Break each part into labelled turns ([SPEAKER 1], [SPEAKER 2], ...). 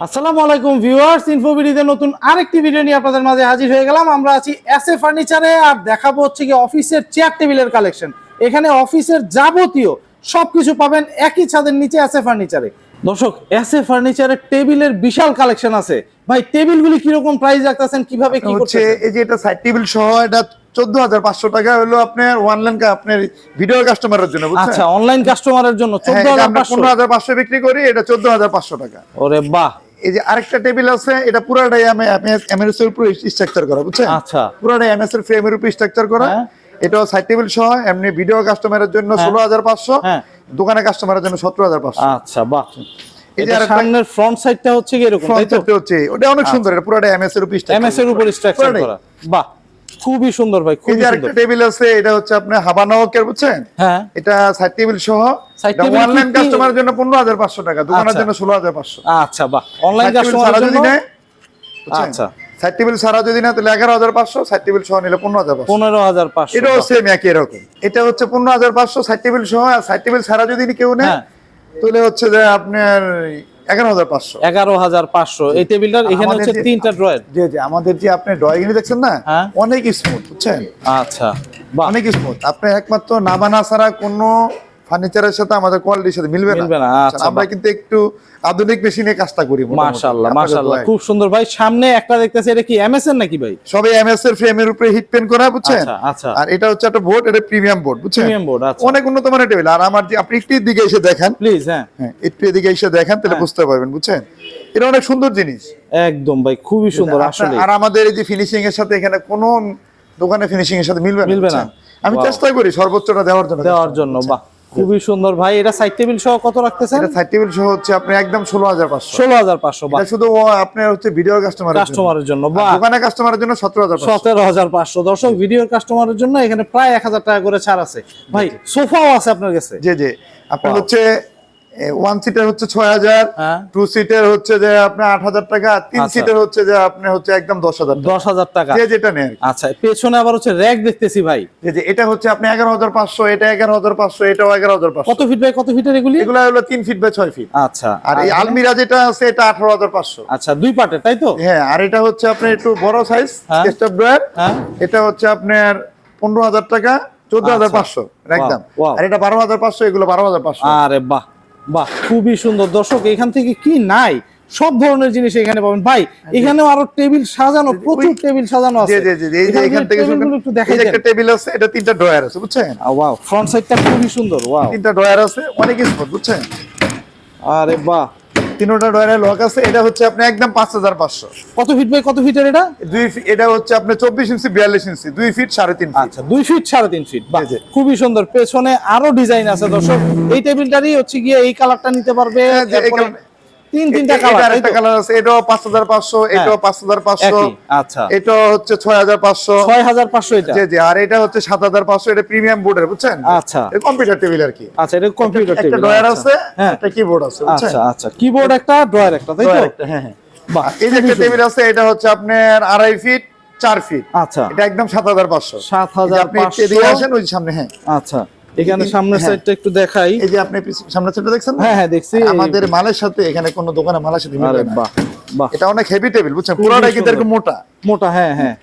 [SPEAKER 1] আসসালামু আলাইকুম ভিউয়ার্স ইনফোবিডিতে নতুন আরেকটি ভিডিও নিয়ে আপনাদের মাঝে হাজির হয়ে গেলাম। আমরা আছি এস এ ফার্নিচারে আর দেখাবো হচ্ছে কি অফিসের চেয়ার টেবিলের কালেকশন এখানে অফিসের যাবতীয় সবকিছু পাবেন একই ছাদের নিচে এস এ ফার্নিচারে দর্শক এস এ ফার্নিচারের টেবিলের বিশাল কালেকশন আছে। ভাই টেবিলগুলি কীরকম প্রাইস রাখতেছেন কীভাবে কি
[SPEAKER 2] হচ্ছে এই যে এটা সাইড টেবিল সহ এটা চোদ্দ হাজার পাঁচশো টাকা হলো আপনার আপনার ভিডিও কাস্টমারের জন্য
[SPEAKER 1] আচ্ছা অনলাইন কাস্টমারের জন্য
[SPEAKER 2] হ্যাঁ,
[SPEAKER 1] চোদ্দ হাজার
[SPEAKER 2] পনেরো হাজার পাঁচশো বিক্রি করি এটা চোদ্দ হাজার পাঁচশো টাকা।
[SPEAKER 1] ওরে বাহ!
[SPEAKER 2] এই যে আরেকটা টেবিল আছে এটা পুরাটাই এমএস এর উপর স্ট্রাকচার করা বুঝছেন?
[SPEAKER 1] আচ্ছা।
[SPEAKER 2] পুরাটাই এমএস এর ফ্রেমের উপর স্ট্রাকচার করা।
[SPEAKER 1] এটা
[SPEAKER 2] এটাও সাইড টেবিল সহ এমনি ভিডিও কাস্টমারের জন্য ষোলো হাজার পাঁচশো
[SPEAKER 1] হ্যাঁ।
[SPEAKER 2] দোকানে কাস্টমারের জন্য সতেরো হাজার পাঁচশো।
[SPEAKER 1] আচ্ছা বাহ। সামনের ফ্রন্ট সাইডটা হচ্ছে কি এরকম তাই তো?
[SPEAKER 2] হচ্ছে ওটা অনেক সুন্দর এটা পুরাটাই এমএস এর উপর
[SPEAKER 1] এমএস এর উপর স্ট্রাকচার করা। বাহ। খুবই সুন্দর ভাই খুবই সুন্দর।
[SPEAKER 2] টেবিল আছে এটা হচ্ছে আপনার হাবানকের বুঝছেন?
[SPEAKER 1] হ্যাঁ।
[SPEAKER 2] এটা সাইড টেবিল সহ। অনলাইন? কাস্টমারের জন্য পনেরো হাজার পাঁচশো টাকা দোকানের
[SPEAKER 1] আচ্ছা।
[SPEAKER 2] জন্য ষোলো হাজার পাঁচশো।
[SPEAKER 1] আচ্ছা বাহ। অনলাইন কাস্টমারের জন্য? আচ্ছা।
[SPEAKER 2] সাইড টেবিল ছাড়া যদি না তাহলে এগারো হাজার পাঁচশো সাইড টেবিল সহ নিলে পনেরো হাজার
[SPEAKER 1] পনেরো হাজার পাঁচশো
[SPEAKER 2] এটাও সেম একই রকম। এটা হচ্ছে পনেরো হাজার পাঁচশো সাইড টেবিল সহ আর সাইড টেবিল ছাড়া যদি কেউ নেয়
[SPEAKER 1] হ্যাঁ।
[SPEAKER 2] তাহলে হচ্ছে যে আপনার এগারো হাজার পাঁচশো।
[SPEAKER 1] এগারো হাজার পাঁচশো। এই টেবিলটার এখানে হচ্ছে তিনটা ড্রয়ার।
[SPEAKER 2] যে যে আমাদের যে আপনি ড্রয়িং দেখছেন না
[SPEAKER 1] হ্যাঁ।
[SPEAKER 2] অনেক স্মুথ বুঝছেন?
[SPEAKER 1] আচ্ছা
[SPEAKER 2] অনেক স্মুথ আপনি একমাত্র নামানা ছাড়া কোনো ফার্নিচারের সাথে আমাদের কোয়ালিটির সাথে মিলবে না।
[SPEAKER 1] না, আচ্ছা,
[SPEAKER 2] আমরা কিন্তু একটু আধুনিক মেশিনে কাজটা করি।
[SPEAKER 1] মাশাআল্লাহ মাশাআল্লাহ। খুব সুন্দর। ভাই সামনে একটা দেখতেছি এটা কি এমএসএন নাকি ভাই?
[SPEAKER 2] সবে এমএস এর ফ্রেমের উপরে হিট পেন করা বুঝছেন?
[SPEAKER 1] আচ্ছা আচ্ছা।
[SPEAKER 2] আর এটা হচ্ছে একটা বোর্ড এটা প্রিমিয়াম বোর্ড বুঝছেন?
[SPEAKER 1] প্রিমিয়াম বোর্ড আচ্ছা।
[SPEAKER 2] অনেক উন্নত মানের টেবিল আর আমার যে আপনি একটু দিকে এসে দেখেন।
[SPEAKER 1] প্লিজ হ্যাঁ।
[SPEAKER 2] হ্যাঁ একটু এদিকে এসে দেখেন তাহলে
[SPEAKER 1] হ্যাঁ।
[SPEAKER 2] বুঝতে পারবেন বুঝছেন? এটা অনেক সুন্দর জিনিস।
[SPEAKER 1] একদম ভাই খুবই সুন্দর আসলে
[SPEAKER 2] আর আমাদের এই যে ফিনিশিং এর সাথে এখানে কোনো দোকানে ফিনিশিং এর সাথে মিলবে না
[SPEAKER 1] মিলবে না।
[SPEAKER 2] আমি. চেষ্টা করি সর্বোচ্চটা দেওয়ার জন্য।
[SPEAKER 1] দেওয়ার জন্য বাহ। খুবই সুন্দর। ভাই এটা সাইড টেবিল সহ কত রাখতেছেন?
[SPEAKER 2] এটা সাইড টেবিল সহ হচ্ছে আপনি একদম ষোলো হাজার পাঁচশো।
[SPEAKER 1] ষোলো হাজার পাঁচশো বাহ।
[SPEAKER 2] এটা শুধু আপনার হচ্ছে ভিডিও কাস্টমার
[SPEAKER 1] কাস্টমারের জন্য বা
[SPEAKER 2] দোকানের কাস্টমারের জন্য সতেরো হাজার
[SPEAKER 1] সতেরো হাজার পাঁচশো। দর্শক ভিডিওর কাস্টমারের জন্য এখানে প্রায় এক হাজার টাকা করে ছাড় আছে। ভাই সোফাও আছে আপনার কাছে।
[SPEAKER 2] জি জি। আপনার হচ্ছে ওয়ান সিটার হচ্ছে ছয় হাজার
[SPEAKER 1] হ্যাঁ।
[SPEAKER 2] টু সিটার হচ্ছে যে আপনার আট হাজার টাকা তিন
[SPEAKER 1] আচ্ছা।
[SPEAKER 2] সিটার হচ্ছে যে আপনি হচ্ছে একদম দশ হাজার
[SPEAKER 1] দশ হাজার টাকা।
[SPEAKER 2] যেটা নেন।
[SPEAKER 1] আচ্ছা পেছনে আবার হচ্ছে র্যাক দেখতেছি ভাই।
[SPEAKER 2] যে এটা হচ্ছে আপনি এগারো হাজার পাঁচশো এটা এগারো হাজার পাঁচশো এটাও এগারো হাজার পাঁচশো।
[SPEAKER 1] কত ফিট বাই কত ফিটের এগুলি?
[SPEAKER 2] এগুলো হলো তিন ফিট বাই ছয় ফিট
[SPEAKER 1] আচ্ছা।
[SPEAKER 2] আর এই আলমিরা যেটা আছে এটা আঠারো হাজার পাঁচশো।
[SPEAKER 1] আচ্ছা দুই পার্টের তাই তো?
[SPEAKER 2] হ্যাঁ আর এটা হচ্ছে আপনার একটু বড় সাইজ
[SPEAKER 1] হ্যাঁ।
[SPEAKER 2] স্টেপ ড্রয়ার
[SPEAKER 1] হ্যাঁ।
[SPEAKER 2] এটা হচ্ছে আপনার পনেরো হাজার টাকা চোদ্দ হাজার
[SPEAKER 1] আচ্ছা।
[SPEAKER 2] পাঁচশো একদম. আর এটা বারো হাজার পাঁচশো এগুলো বারো হাজার পাঁচশো।
[SPEAKER 1] আরে বাহ। বাহ খুবই সুন্দর। দর্শক এখান থেকে কি নাই? সব ধরনের জিনিস এখানে পাবেন। ভাই এখানেও আরও টেবিল সাজানো প্রচুর টেবিল সাজানো
[SPEAKER 2] জি
[SPEAKER 1] আছে।
[SPEAKER 2] জি জি এই যে এখান থেকে
[SPEAKER 1] একটু দেখাই
[SPEAKER 2] একটা টেবিল আছে এটা তিনটা ড্রয়ার আছে বুঝছেন?
[SPEAKER 1] ওয়াও ফ্রন্ট সাইডটা খুবই সুন্দর ওয়াও
[SPEAKER 2] তিনটা ড্রয়ার আছে অনেক স্পট বুঝছেন?
[SPEAKER 1] আরে বাহ
[SPEAKER 2] তিনটা ড্রয়ারের লক আছে এটা হচ্ছে আপনি একদম পাঁচ হাজার পাঁচশো।
[SPEAKER 1] কত ফিট বাই কত ফিটের এটা?
[SPEAKER 2] দুই এটা হচ্ছে আপনার চব্বিশ ইঞ্চি বিয়াল্লিশ ইঞ্চি দুই ফিট সাড়ে তিন
[SPEAKER 1] আচ্ছা দুই ফিট সাড়ে তিন ফিট। খুবই সুন্দর। পেছনে আরও ডিজাইন আছে দর্শক। এই টেবিলটারই হচ্ছে গিয়ে এই কালারটা নিতে পারবে। তিন তিনটা কালার
[SPEAKER 2] আরেকটা কালার আছে এটাও পাঁচ হাজার পাঁচশো এটাও পাঁচ হাজার পাঁচশো
[SPEAKER 1] একই আচ্ছা।
[SPEAKER 2] এটা হচ্ছে ছয় হাজার পাঁচশো।
[SPEAKER 1] ছয় হাজার পাঁচশো এটা?
[SPEAKER 2] জি জি আর এটা হচ্ছে সাত হাজার পাঁচশো এটা প্রিমিয়াম বোর্ডের বুঝছেন?
[SPEAKER 1] আচ্ছা।
[SPEAKER 2] কম্পিউটার টেবিল আর কি।
[SPEAKER 1] আচ্ছা এটা কম্পিউটার
[SPEAKER 2] একটা ড্রয়ার আছে
[SPEAKER 1] হ্যাঁ।
[SPEAKER 2] একটা কিবোর্ড আছে বুঝছেন?
[SPEAKER 1] আচ্ছা আচ্ছা। কিবোর্ড একটা ড্রয়ার একটা তাই তো?
[SPEAKER 2] হ্যাঁ হ্যাঁ।
[SPEAKER 1] বাহ
[SPEAKER 2] এই যে একটা টেবিল আছে এটা হচ্ছে আপনার আড়াই ফিট চার ফিট
[SPEAKER 1] আচ্ছা।
[SPEAKER 2] এটা একদম সাত হাজার পাঁচশো।
[SPEAKER 1] সাত হাজার
[SPEAKER 2] আপনি একটু আসেন ওই সামনে হ্যাঁ।
[SPEAKER 1] আচ্ছা। এখানে সামনের
[SPEAKER 2] হ্যাঁ।
[SPEAKER 1] সাইডটা একটু দেখাই।
[SPEAKER 2] এই যে আপনি সামনের সাইডটা দেখছেন
[SPEAKER 1] হ্যাঁ হ্যাঁ দেখছি।
[SPEAKER 2] আমাদের মালের সাথে এখানে কোনো দোকানে মালের সাথে মিলবে না।
[SPEAKER 1] বাহ
[SPEAKER 2] এটা অনেক হেভি টেবিল বুঝছেন? কিন্তু এরকম মোটা।
[SPEAKER 1] মোটা হ্যাঁ হ্যাঁ।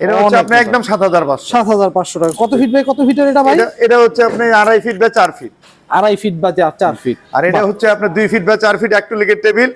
[SPEAKER 2] এটা হচ্ছে আপনি একদম সাত হাজার পাঁচশো
[SPEAKER 1] সাত হাজার পাঁচশো টাকা। কত ফিট বাই কত ফিটের এটা ভাই?
[SPEAKER 2] এটা হচ্ছে আপনি আড়াই ফিট বা চার ফিট
[SPEAKER 1] আড়াই ফিট বা চার- ফিট
[SPEAKER 2] আর এটা হচ্ছে আপনার দুই ফিট বা চার ফিট অ্যাক্টোলিকের টেবিল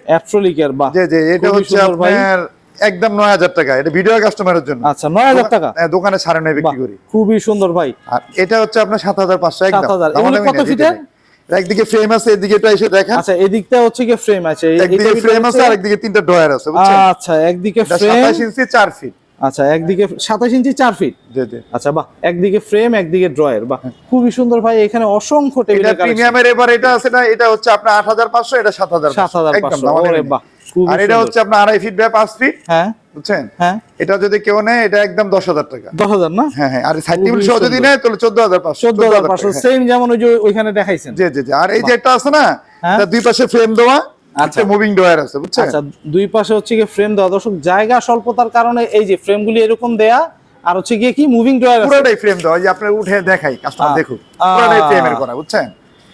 [SPEAKER 2] এটা হচ্ছে আপনার একদম নয় হাজার টাকা। এটা ভিডিও কাস্টমারের জন্য।
[SPEAKER 1] আচ্ছা নয় হাজার টাকা?
[SPEAKER 2] হ্যাঁ, দোকানে সাড়ে নয় বিক্রি করি।
[SPEAKER 1] খুবই সুন্দর ভাই।
[SPEAKER 2] আর এটা হচ্ছে আপনার সাত হাজার পাঁচশো একদম।
[SPEAKER 1] 7,000 এগুলো
[SPEAKER 2] দামাদামি
[SPEAKER 1] কত
[SPEAKER 2] নেই। একদিকে ফ্রেম আছে এদিকে এসে দেখেন।
[SPEAKER 1] আচ্ছা এদিকটা হচ্ছে গিয়ে ফ্রেম আছে। এই- এই
[SPEAKER 2] একদিকে ফ্রেম আছে আর একদিকে তিনটা ড্রয়ার আছে বুঝছেন?
[SPEAKER 1] আচ্ছা একদিকে ফ্রেম
[SPEAKER 2] সাতাশ ইঞ্চি চার ফিট
[SPEAKER 1] আচ্ছা একদিকে সাতাশ ইঞ্চি চার ফিট
[SPEAKER 2] জি জি।
[SPEAKER 1] আচ্ছা বাহ একদিকে ফ্রেম একদিকে ড্রয়ার বাহ খুবই সুন্দর ভাই। এখানে অসংখ্য
[SPEAKER 2] এটা প্রিমিয়ামের এবার এটা আছে না এটা হচ্ছে আপনার আট হাজার পাঁচশো এটা সাত হাজার
[SPEAKER 1] সাত হাজার
[SPEAKER 2] একদম।
[SPEAKER 1] বাহ
[SPEAKER 2] আর এটা হচ্ছে আপনার আড়াই ফিট বাই পাঁচ ফিট
[SPEAKER 1] হ্যাঁ।
[SPEAKER 2] বুঝছেন?
[SPEAKER 1] হ্যাঁ।
[SPEAKER 2] এটা যদি কেউ নেয় এটা একদম দশ হাজার টাকা।
[SPEAKER 1] দশ হাজার না?
[SPEAKER 2] হ্যাঁ হ্যাঁ আর সাইড টেবিল সহ যদি নেয় তাহলে চোদ্দ হাজার পাঁচশো
[SPEAKER 1] চোদ্দ হাজার পাঁচশো সেম যেমন ওই যে ওইখানে দেখাইছেন।
[SPEAKER 2] জি জি জি। আর এই যে একটা আছে না। দুই পাশে ফ্রেম দেওয়া
[SPEAKER 1] আচ্ছা।
[SPEAKER 2] আচ্ছা মুভিং ডোয়ার আছে বুঝছেন?
[SPEAKER 1] আচ্ছা দুই পাশে হচ্ছে ফ্রেম দেওয়া। দর্শক জায়গা স্বল্পতার কারণে এই যে ফ্রেমগুলি এরকম দেয়া আর হচ্ছে গিয়ে কি মুভিং ড্রয়ার আছে?
[SPEAKER 2] পুরোটাই ফ্রেম দেওয়া যে আপনার উঠে দেখাই কাস্টমার
[SPEAKER 1] আ-
[SPEAKER 2] দেখুক
[SPEAKER 1] আ-
[SPEAKER 2] পুরোটাই ফ্রেমের করা বুঝছেন?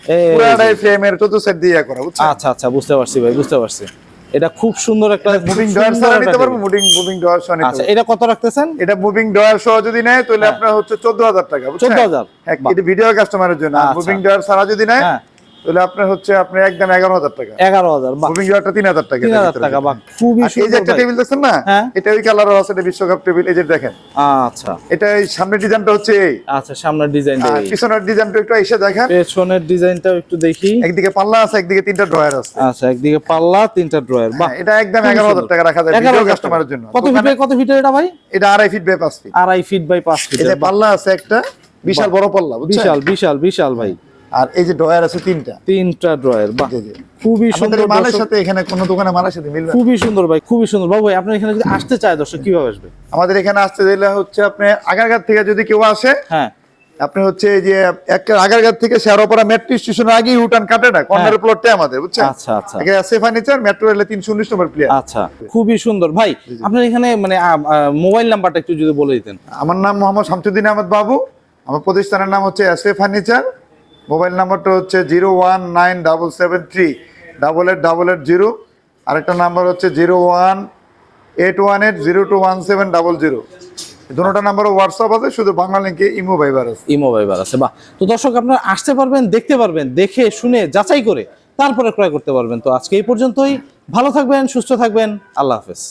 [SPEAKER 1] এই যে।
[SPEAKER 2] পুরোটাই ফ্রেমের চতুর্থ সেট দিয়ে করা বুঝছেন?
[SPEAKER 1] আচ্ছা আচ্ছা বুঝতে পারছি ভাই বুঝতে পারছি। এটা খুব সুন্দর একটা
[SPEAKER 2] মুভিং ডয়ার
[SPEAKER 1] সহ
[SPEAKER 2] নিতে পারব? মুভিং মুভিং ডয়ার সহ নিতে
[SPEAKER 1] আচ্ছা এটা কত রাখতেছেন?
[SPEAKER 2] এটা মুভিং ডয়ার সহ যদি নেয় তাহলে
[SPEAKER 1] হ্যাঁ।
[SPEAKER 2] আপনার হচ্ছে চোদ্দ হাজার টাকা বুঝছেন?
[SPEAKER 1] 14,000
[SPEAKER 2] হ্যাঁ, এটা ভিডিও কাস্টমারের জন্য।
[SPEAKER 1] আচ্ছা।
[SPEAKER 2] মুভিং ডয়ার ছাড়া যদি নেয়
[SPEAKER 1] হ্যাঁ।
[SPEAKER 2] তাহলে আপনার হচ্ছে আপনার একদম এগারো হাজার টাকা।
[SPEAKER 1] এগারো হাজার বা
[SPEAKER 2] মুভিং ডয়ারটা তিন হাজার টাকা।
[SPEAKER 1] তিন হাজার টাকা বা খুবই
[SPEAKER 2] এই যে একটা টেবিল দেখছেন না?
[SPEAKER 1] হ্যাঁ।
[SPEAKER 2] এটা ওই কালার আছে এটা বিশ্বকাপ টেবিল এই যে দেখেন।
[SPEAKER 1] আচ্ছা।
[SPEAKER 2] এটা এই সামনের ডিজাইনটা হচ্ছে এই।
[SPEAKER 1] আচ্ছা সামনের ডিজাইনটা
[SPEAKER 2] আর পিছনের ডিজাইনটা একটু এসে দেখেন
[SPEAKER 1] পেছনের ডিজাইনটাও একটু দেখি।
[SPEAKER 2] একদিকে পাল্লা আছে একদিকে তিনটা ড্রয়ার আছে।
[SPEAKER 1] আচ্ছা একদিকে পাল্লা তিনটা ড্রয়ার বাহ।
[SPEAKER 2] হ্যাঁ, এটা একদম এগারো হাজার টাকা রাখা যায় ভিডিও কাস্টমারের জন্য।
[SPEAKER 1] কত ফিটের কত ফিটের এটা ভাই?
[SPEAKER 2] এটা আড়াই ফিট বাই পাঁচ ফিট
[SPEAKER 1] আড়াই ফিট বাই পাঁচ ফিট
[SPEAKER 2] যে পাল্লা আছে একটা বিশাল বড় পাল্লা
[SPEAKER 1] বিশাল বিশাল বিশাল ভাই।
[SPEAKER 2] আর এই যে ড্রয়ার আছে তিনটা।
[SPEAKER 1] তিনটা ড্রয়ার বাহ। খুবই সুন্দর
[SPEAKER 2] মালের সাথে এখানে কোনো দোকানে মালের সাথে মিলবে
[SPEAKER 1] খুবই সুন্দর ভাই খুবই সুন্দর। বাবু ভাই আপনার এখানে যদি আসতে চায় দর্শক কীভাবে আসবে?
[SPEAKER 2] আমাদের এখানে আসতে দিলে হচ্ছে আপনি আগারগার থেকে যদি কেউ আসে
[SPEAKER 1] হ্যাঁ।
[SPEAKER 2] আপনি হচ্ছে এই যে একটা আগারগার থেকে শেয়ারপাড়া মেট্রো স্টেশনের আগেই ইউটার্ন কাটে না কর্নার প্লটটা আমাদের বুঝছেন?
[SPEAKER 1] আচ্ছা আচ্ছা।
[SPEAKER 2] আগে আছে ফার্নিচার মেট্রো রেলে তিনশো উনিশ নম্বর প্লেয়ার
[SPEAKER 1] আচ্ছা খুবই সুন্দর। ভাই আপনার এখানে মানে মোবাইল নাম্বারটা একটু যদি বলে দিতেন।
[SPEAKER 2] আমার নাম মোহাম্মদ শামসুদ্দিন আহমদ বাবু। আমার প্রতিষ্ঠানের নাম হচ্ছে এস এ ফার্নিচার মোবাইল নাম্বারটা হচ্ছে zero one nine double seven three double eight double eight zero. আরেকটা নাম্বার হচ্ছে zero one eight one eight zero two one seven double zero. দুটোটা নাম্বারও হোয়াটসঅ্যাপ আছে, শুধু বাংলা লিঙ্কে ইমো ভাইবার আছে।
[SPEAKER 1] ইমো ভাইবার আছে, বাহ। তো দর্শক, আপনারা আসতে পারবেন, দেখতে পারবেন, দেখে, শুনে, যাচাই করে তারপরে ক্রয় করতে পারবেন। তো আজকে এই পর্যন্তই। ভালো থাকবেন, সুস্থ থাকবেন। আল্লাহ হাফেজ।